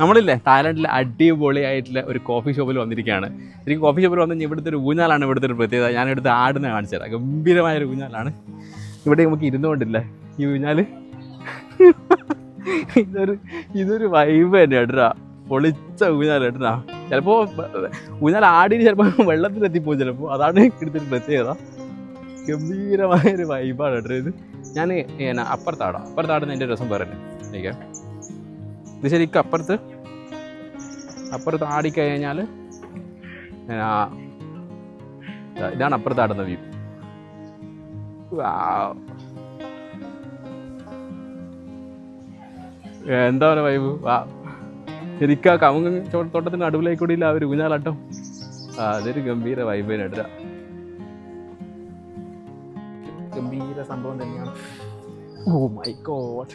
നമ്മളില്ലേ തായ്ലൻഡിലെ അടിപൊളിയായിട്ടുള്ള ഒരു കോഫി ഷോപ്പിൽ വന്നിരിക്കുകയാണ്. എനിക്ക് കോഫി ഷോപ്പിൽ വന്നു ഇവിടുത്തെ ഒരു ഊഞ്ഞാലാണ് ഇവിടുത്തെ ഒരു പ്രത്യേകത. ഞാൻ ആടിനെ കാണിച്ചു തരാം. ഗംഭീരമായ ഒരു ഊഞ്ഞാലാണ്. ഇവിടെ നമുക്ക് ഇരുന്നുകൊണ്ടില്ലേ ഈ ഊഞ്ഞാൽ ഇതൊരു ഇതൊരു വൈബ് തന്നെ ഏട്ടാ പൊളിച്ച ഊഞ്ഞാൽ ഏട്ടനാ ചിലപ്പോൾ ഊഞ്ഞാൽ ആടിന് ചിലപ്പോൾ വെള്ളത്തിലെത്തിപ്പോകും ചിലപ്പോൾ അതാണ് ഇവിടുത്തെ പ്രത്യേകത. ഗംഭീരമായൊരു വൈബാണ് ഏട്ടാ ഇത്. ഞാൻ അപ്പുറത്താടാം. അപ്പുറത്താടുന്ന എന്റെ രസം പറഞ്ഞു ഇത് ശരിക്കും അപ്പുറത്ത്. അപ്പുറത്ത് ആടിക്കഴിഞ്ഞാൽ ഇതാണ് അപ്പുറത്ത് ആടുന്ന വ്യൂ. എന്താ പറയുക വൈബ് വാ. ശരിക്കും ആ കവുങ്ങ് തോട്ടത്തിന് നടുവിലേക്ക് കൂടി ആ ഒരു അതൊരു ഗംഭീര വൈബ് എടുത്ത ഗംഭീര സംഭവം തന്നെയാണ്. Oh my God